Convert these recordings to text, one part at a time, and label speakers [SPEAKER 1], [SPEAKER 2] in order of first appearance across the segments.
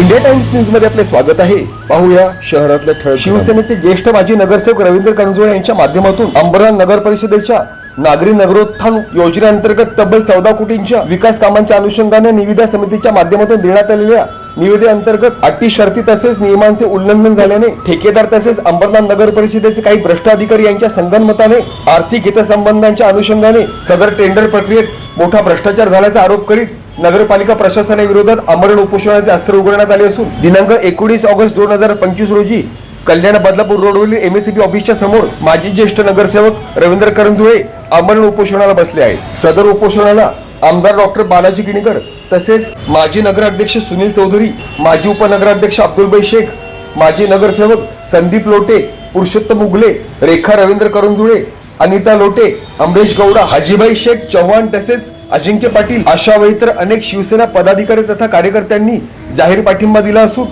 [SPEAKER 1] India times न्यूजमध्ये आपले स्वागत आहे. पाहूया शहरातल्या ठळ शिवसेनेचे ज्येष्ठ माजी नगरसेवक रवींद्र कणजोळे यांच्या माध्यमातून अंबरनाथ नगर परिषदेच्या नागरी नगरोत्थान योजनेअंतर्गत तब्बल चौदा कोटींच्या विकास कामांच्या अनुषंगाने निविदा समितीच्या माध्यमातून देण्यात आलेल्या निविदेअंतर्गत अटी शर्ती तसेच नियमांचे उल्लंघन झाल्याने ठेकेदार तसेच अंबरनाथ नगर परिषदेचे काही भ्रष्ट अधिकारी यांच्या संगनमताने आर्थिक हितसंबंधांच्या अनुषंगाने सदर टेंडर प्रक्रियेत मोठा भ्रष्टाचार झाल्याचा आरोप करीत नगरपालिका प्रशासनाविरोधात आमरण उपोषणाचे अस्त्र उघडण्यात आले असून दिनांक एकोणीस ऑगस्ट दोन हजार पंचवीस रोजी कल्याण बदलापूर रोडवरील एमएससीबी ऑफिसच्या समोर माजी ज्येष्ठ नगरसेवक रवींद्र करंजुळे आमरण उपोषणाला बसले आहेत. सदर उपोषणाला आमदार डॉक्टर बालाजी किणीकर तसेच माजी नगराध्यक्ष सुनील चौधरी माजी उपनगराध्यक्ष अब्दुलबाई शेख माजी नगरसेवक संदीप लोटे पुरुषोत्तम उगले रेखा रवींद्र करंजुळे अनिता लोटे अमरेश गौडा हाजीबाई शेख चव्हाण तसेच अजिंक्य पाटील अशा वेळी तर अनेक शिवसेना पदाधिकारी तथा कार्यकर्त्यांनी जाहीर पाठिंबा दिला असून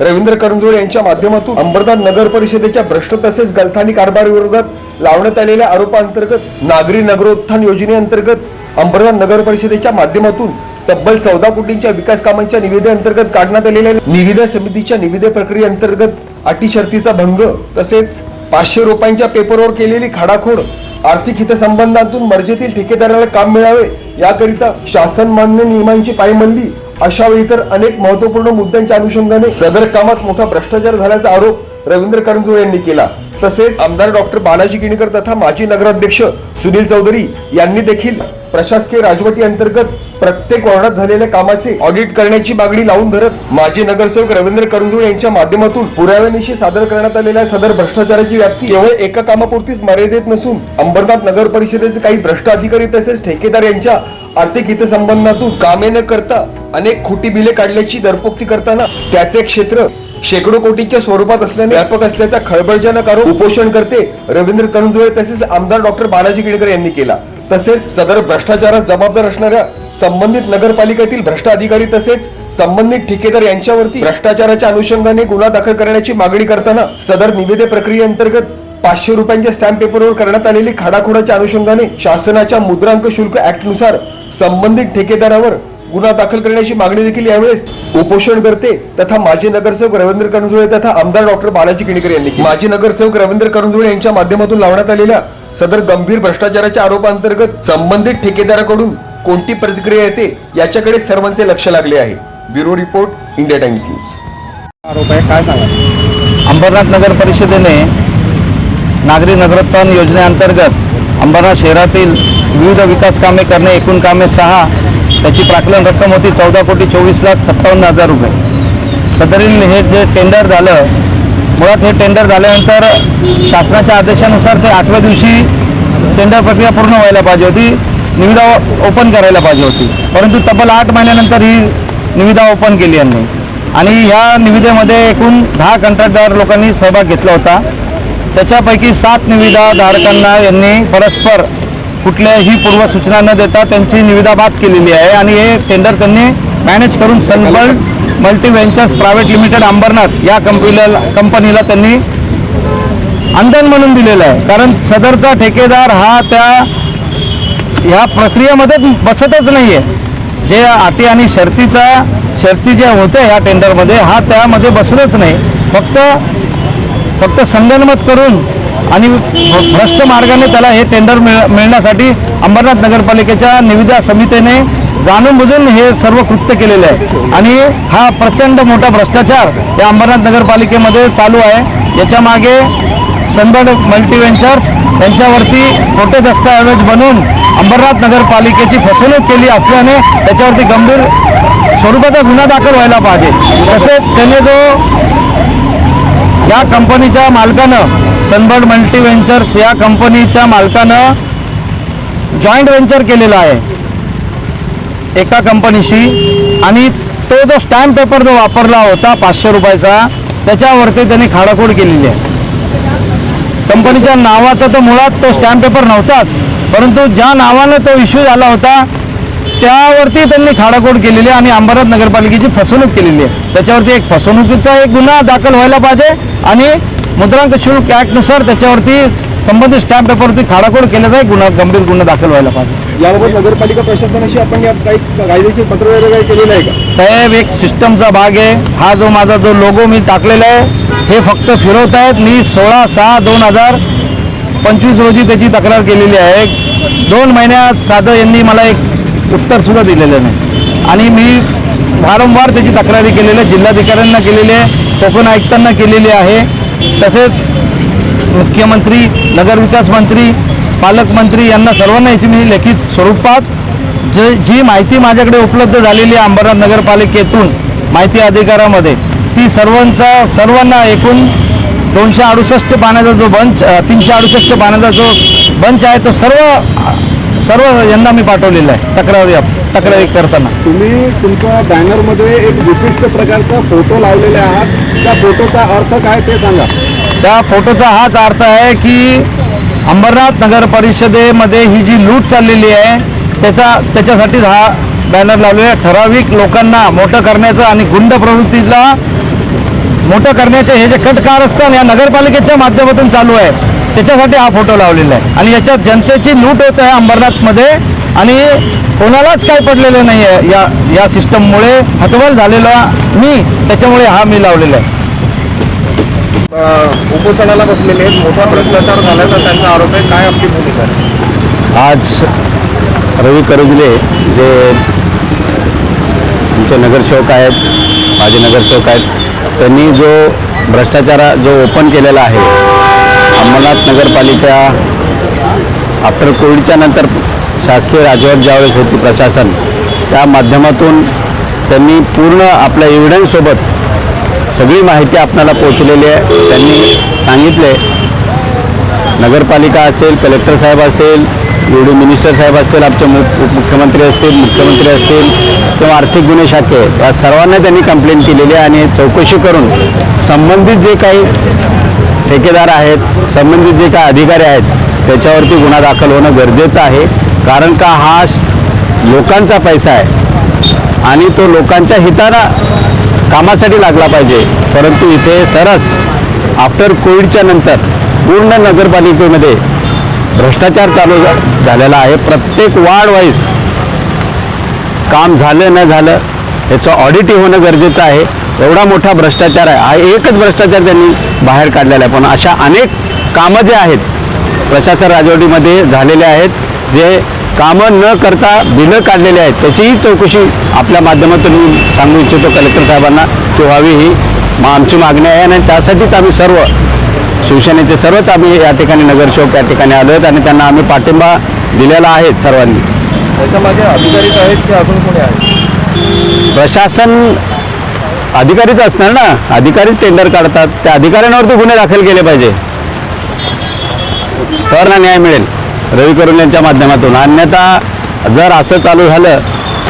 [SPEAKER 1] रवींद्र करंजोळे यांच्या माध्यमातून अंबरनाथ नगर परिषदेच्या भ्रष्ट तसेच गलथानी कारभार विरोधात लावण्यात आलेल्या आरोपांतर्गत नागरी नगरोत्थान योजनेअंतर्गत अंबरनाथ नगर परिषदेच्या माध्यमातून तब्बल चौदा कोटींच्या विकास कामांच्या निविदेअंतर्गत काढण्यात आलेल्या निविदा समितीच्या निविदे प्रक्रियेअंतर्गत अटी शर्तीचा भंग तसेच पाचशे रुपयांच्या पेपरवर केलेली खाडाखोड आर्थिक हितसंबंधातून मर्जीतील ठेकेदाराला काम मिळावे याकरिता शासन मान्य नियमांची पायमल्ली अशा वेळी तर अनेक महत्त्वपूर्ण मुद्द्यांच्या अनुषंगाने सदर कामात मोठा भ्रष्टाचार झाल्याचा आरोप रवींद्र करंजोळ यांनी केला. तसेच आमदार डॉक्टर बालाजी किणीकर तथा माजी नगराध्यक्ष सुनील चौधरी यांनी देखील प्रशासकीय राजवटी अंतर्गत प्रत्येक वॉर्डात झालेल्या कामाचे ऑडिट करण्याची मागणी लावून धरत माजी नगरसेवक रवींद्र करंजुळे यांच्या माध्यमातून पुराव्यानिशी सादर करण्यात आलेल्या सदर भ्रष्टाचाराची व्याप्ती केवळ एका कामापुरतीच मर्यादित नसून अंबरनाथ नगर परिषदेचे काही भ्रष्ट अधिकारी तसेच ठेकेदार यांच्या आर्थिक हितसंबंधातून कामे न करता अनेक खोटी बिले काढल्याची दरपोक्ती करताना त्याचे क्षेत्र शेकडो कोटींच्या स्वरूपात असल्याने व्यापक असल्याचा खळबळजनक आरोप उपोषण करते रवींद्र कणजुळे तसेच आमदार डॉक्टर बालाजी गिडकर यांनी केला. तसेच सदर भ्रष्टाचारास जबाबदार असणाऱ्या संबंधित नगरपालिकेतील भ्रष्ट अधिकारी तसेच संबंधित ठेकेदार यांच्यावरती भ्रष्टाचाराच्या अनुषंगाने गुन्हा दाखल करण्याची मागणी करताना सदर निविदे प्रक्रियेअंतर्गत पाचशे रुपयांच्या स्टॅम्प पेपरवर करण्यात आलेली खाडाखोडाच्या अनुषंगाने शासनाच्या मुद्रांक शुल्क ऍक्टनुसार संबंधित ठेकेदारावर गुन्हा दाखल करण्याची मागणी देखील यावेळेस उपोषण करते तथा माजी नगरसेवक रवींद्र करंजुळे तथा आमदार डॉक्टर बालाजी किणीकर यांनी माजी नगरसेवक रवींद्र करंजुळे यांच्या माध्यमातून लावण्यात आलेल्या सदर गंभीर भ्रष्टाचाराच्या आरोपांतर्गत संबंधित ठेकेदाराकडून कोणती प्रतिक्रिया येते याच्याकडे सर्वांचे लक्ष लागले आहे. Bureau report India Times news.
[SPEAKER 2] आरोप आहे काय सांगा
[SPEAKER 3] अंबरनाथ नगर परिषदेने नागरी नगरोत्थान योजनेअंतर्गत अंबरनाथ शहरातील विविध विकास कामे करणे एकूण कामे सहा त्याची प्राकलन रक्कम होती चौदा कोटी चोवीस लाख सत्तावन्न हजार रुपये. सदरील हे जे टेंडर झालं मुळात हे टेंडर झाल्यानंतर शासनाच्या आदेशानुसार ते आठव्या दिवशी टेंडर प्रक्रिया पूर्ण व्हायला पाहिजे होती निविदा ओपन करायला पाहिजे होती. परंतु तब्बल आठ महिन्यानंतर ही निविदा ओपन केली यांनी. आणि ह्या निविदेमध्ये एकूण दहा कंत्राटदार लोकांनी सहभाग घेतला होता. त्याच्यापैकी सात निविदा धारकांना यांनी परस्पर कुठल्याही पूर्वसूचना न देता त्यांची निविदाबाद केलेली आहे. आणि हे टेंडर त्यांनी मॅनेज करून Sunbird multi ventures private limited Ambernath या कंपनीला कंपनीला त्यांनी अंधन म्हणून दिलेलं आहे. कारण सदरचा ठेकेदार हा त्या ह्या प्रक्रियेमध्ये बसतच नाही आहे जे अटी आणि शर्तीचा शर्ती ज्या होत्या ह्या टेंडरमध्ये हा त्यामध्ये बसतच नाही. फक्त फक्त संगनमत करून आणि भ्रष्ट मार्गाने त्याला हे टेंडर मिळ मिळण्यासाठी अंबरनाथ नगरपालिकेच्या निविदा समितीने जाणून बुजून हे सर्व कृत्य केलेलं आहे. आणि हा प्रचंड मोठा भ्रष्टाचार या अंबरनाथ नगरपालिकेमध्ये चालू आहे. याच्या मागे सनबर्ड मल्टीव्हेंचर्स यांच्यावरती खोटे दस्तऐवज बनवून अंबरनाथ नगरपालिकेची फसवणूक केली असल्याने त्याच्यावरती गंभीर स्वरूपाचा गुन्हा दाखल व्हायला पाहिजे. तसेच त्याने जो या कंपनीच्या मालकानं सनबर्ड मल्टी व्हेंचर्स या कंपनीच्या मालकानं जॉईंट व्हेंचर केलेलं आहे. एका कंपनीशी. आणि तो जो स्टॅम्प पेपर जो वापरला होता पाचशे रुपयाचा त्याच्यावरती त्यांनी खाडाखोड केलेली आहे. कंपनीच्या नावाचा तर मुळात तो स्टॅम्प पेपर नव्हताच परंतु ज्या नावानं तो इश्यू झाला होता त्यावरती त्यांनी खाडाखोड केलेली आहे आणि अंबरनाथ नगरपालिकेची फसवणूक केलेली आहे. त्याच्यावरती एक फसवणुकीचा एक गुन्हा दाखल व्हायला पाहिजे आणि मुद्रांक शुल्क ॲक्टनुसार त्याच्यावरती संबंधित स्टॅम्प पेपरवरती खाडाखोड केल्याचा एक गुन्हा गंभीर गुन्हा दाखल व्हायला पाहिजे.
[SPEAKER 2] याबाबत नगरपालिका प्रशासनाशी आपण या काही कायदेशीर पत्र वगैरे काही केलेलं आहे का?
[SPEAKER 3] साहेब एक सिस्टमचा भाग आहे. हा जो माझा जो लोगो मी टाकलेला आहे हे फक्त फिरवत आहेत. मी सोळा सहा दोन हजार पंचवीस रोजी त्याची तक्रार केलेली आहे. दोन महिन्यात साधं यांनी मला एक उत्तरसुद्धा दिलेलं नाही. आणि मी वारंवार त्याची तक्रारी केलेली आहे जिल्हाधिकाऱ्यांना केलेली आहे कोकण आयुक्तांना केलेली आहे. तसेच मुख्यमंत्री नगरविकास मंत्री पालकमंत्री यांना सर्वांना याची मी लिखित स्वरूपात जे जी माहिती माझ्याकडे उपलब्ध झालेली आहे अंबरनाथ नगरपालिकेतून माहिती अधिकारामध्ये ती सर्वांचा सर्वांना एकूण दोनशे अडुसष्ट पाण्याचा जो बंच तीनशे अडुसष्ट पाण्याचा जो बंच आहे तो सर्व सर्व यांना मी पाठवलेला आहे. तक्रारी तक्रारी करताना.
[SPEAKER 2] तुम्ही तुमच्या बॅनरमध्ये एक विशिष्ट प्रकारचा फोटो लावलेले आहात. त्या फोटोचा अर्थ काय ते सांगा.
[SPEAKER 3] त्या फोटोचा हाच अर्थ आहे की अंबरनाथ नगर परिषदेमध्ये ही जी लूट चाललेली आहे त्याचा त्याच्यासाठीच हा बॅनर लावलेला आहे. ठराविक लोकांना मोठं करण्याचं आणि गुंड प्रवृत्तीला मोठं करण्याचे हे जे कट कारस्थान या नगरपालिकेच्या माध्यमातून चालू आहे. त्याच्यासाठी हा फोटो लावलेला आहे. आणि याच्यात जनतेची लूट होत आहे अंबरनाथमध्ये. आणि कोणालाच काही पडलेलं नाही आहे या या सिस्टममुळे. हतबल झालेला मी त्याच्यामुळे हा मी लावलेला आहे.
[SPEAKER 2] उपोषणाला बसलेले आहेत. मोठा भ्रष्टाचार झाल्याचा त्यांचा आरोप आहे. काय आपली भूमिका
[SPEAKER 4] आज रवी करंजले जे आमचे नगरसेवक आहेत माझे नगरसेवक आहेत त्यांनी जो भ्रष्टाचार जो ओपन केलेला आहे अंबरनाथ नगरपालिका आफ्टर कोविडच्या नंतर शासकीय राजवट ज्यावेळेस होती प्रशासन त्या माध्यमातून त्यांनी पूर्ण आपल्या एव्हिडन्ससोबत सगळी माहिती आपल्याला पोचलेली आहे. त्यांनी सांगितले नगरपालिका असेल कलेक्टर साहेब असेल एवढे मिनिस्टर साहेब असतील आमचे मु उपमुख्यमंत्री असतील मुख्यमंत्री असतील किंवा आर्थिक गुन्हे शाखे या सर्वांना त्यांनी कंप्लेंट केलेली आहे आणि चौकशी करून संबंधित जे काही ठेकेदार आहेत संबंधित जे काही अधिकारी आहेत त्याच्यावरती गुन्हा दाखल होणं गरजेचं आहे. कारण का हा लोकांचा पैसा आहे आणि तो लोकांच्या हिताला कामासाठी लागला पाहिजे. परंतु इथे सरस आफ्टर कोविडच्या नंतर पूर्ण नगरपालिकेमध्ये भ्रष्टाचार चालू झा- झालेला आहे. प्रत्येक वार्ड वाईज काम झालं न झालं याचं ऑडिट होणं गरजेचं आहे. एवढा मोठा भ्रष्टाचार आहे. हा एकच भ्रष्टाचार त्यांनी बाहेर काढलेला आहे. पण अशा अनेक कामं जे आहेत प्रशासन राजवटीमध्ये झालेले आहेत जे कामं न करता बिलं काढलेली आहेत त्याचीही चौकशी आपल्या माध्यमातून मी सांगू इच्छितो कलेक्टर साहेबांना की व्हावी ही मग आमची मागणी आहे. आणि त्यासाठीच आम्ही सर्व शिवसेनेचे सर्वच आम्ही या ठिकाणी नगरसेवक या ठिकाणी आलो आहेत आणि त्यांना आम्ही पाठिंबा दिलेला आहे सर्वांनी.
[SPEAKER 2] त्याच्यामागे अधिकारीच आहेत की अजून कोणी आहे
[SPEAKER 4] प्रशासन अधिकारीच असणार ना? अधिकारीच टेंडर काढतात. त्या अधिकाऱ्यांवरती गुन्हे दाखल केले पाहिजे. तर ना न्याय मिळेल. रवी करून यांच्या माध्यमातून. अन्यथा जर असं चालू झालं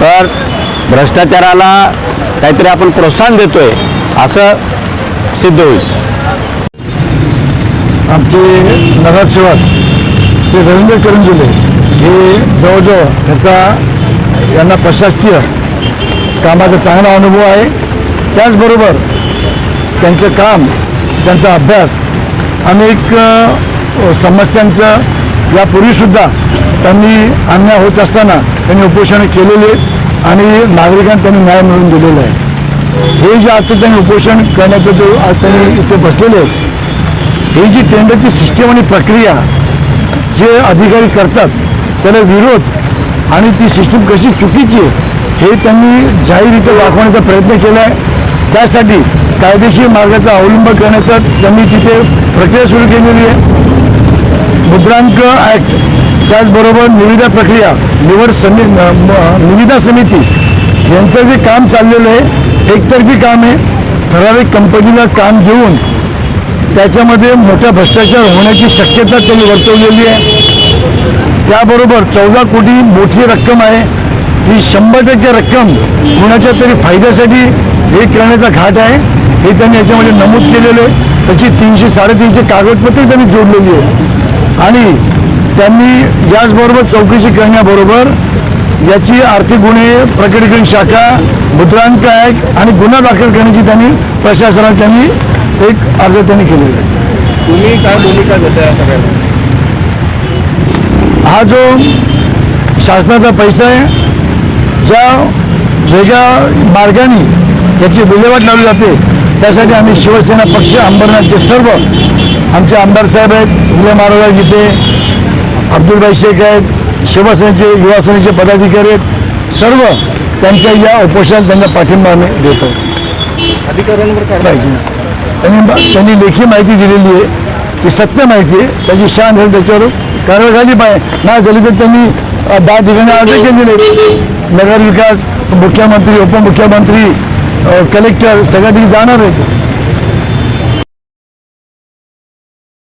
[SPEAKER 4] तर भ्रष्टाचाराला काहीतरी आपण प्रोत्साहन देतोय असं सिद्ध होईल.
[SPEAKER 5] आमचे नगरसेवक श्री रवींद्र करंजुले हे जवळजवळ ह्याचा यांना प्रशासकीय कामाचा चांगला अनुभव आहे. त्याचबरोबर त्यांचं काम त्यांचा अभ्यास अनेक समस्यांचं यापूर्वीसुद्धा त्यांनी अन्याय होत असताना त्यांनी उपोषणं केलेले आणि नागरिकांना त्यांनी न्याय मिळवून दिलेला आहे. हे जे आता त्यांनी उपोषण करण्याचा जो आज त्यांनी इथे बसलेले आहेत ही जी टेंडरची सिस्टम आणि प्रक्रिया जे अधिकारी करतात त्याला विरोध आणि ती सिस्टम कशी चुकीची आहे हे त्यांनी जाहीररित्या दाखवण्याचा प्रयत्न केला आहे त्यासाठी कायदेशीर मार्गाचा अवलंब करण्याचा त्यांनी तिथे प्रक्रिया सुरू केलेली आहे. मुद्रांक ॲक्ट त्याचबरोबर निविदा प्रक्रिया निवड समि न- निविदा समिती यांचं जे काम चाललेलं आहे एकतर्फी काम आहे. ठराविक कंपनीला काम देऊन त्याच्यामध्ये मोठा भ्रष्टाचार होण्याची शक्यता त्यांनी वर्तवलेली आहे. त्याबरोबर चौदा कोटी मोठी रक्कम आहे. ही शंभर टक्के रक्कम कुणाच्या तरी फायद्यासाठी हे करण्याचा घाट आहे. हे त्यांनी याच्यामध्ये नमूद केलेलं आहे. त्याची तीनशे साडेतीनशे कागदपत्रे त्यांनी जोडलेली आहे आणि त्यांनी याचबरोबर चौकशी करण्याबरोबर याची आर्थिक गुन्हे प्रकटीकरण शाखा मुद्रांक ॲक्ट आणि गुन्हा दाखल करण्याची त्यांनी प्रशासनाला त्यांनी एक अर्ज त्यांनी केलेला आहे.
[SPEAKER 2] तुम्ही काय भूमिका घेता या सगळ्याला?
[SPEAKER 5] हा जो शासनाचा पैसा आहे ज्या वेगळ्या मार्गाने त्याची विल्हेवाट लावली जाते त्यासाठी आम्ही शिवसेना पक्ष अंबरनाथचे सर्व आमचे आमदार साहेब आहेत उदय महाराज गीते अब्दुलभाई शेख आहेत शिवसेनेचे युवा सेनेचे पदाधिकारी आहेत सर्व त्यांच्या या उपोषणात त्यांना पाठिंबा आम्ही देतो पाहिजे त्यांनी त्यांनी लेखी माहिती दिलेली आहे. ती सत्य माहिती आहे. त्याची शान झाली त्याच्यावर कारवाई झाली पाहिजे. नाही झाली तर त्यांनी दहा ठिकाणी अर्ज केलेले नगरविकास मुख्यमंत्री उपमुख्यमंत्री कलेक्टर सगळ्या ठिकाणी जाणार आहेत.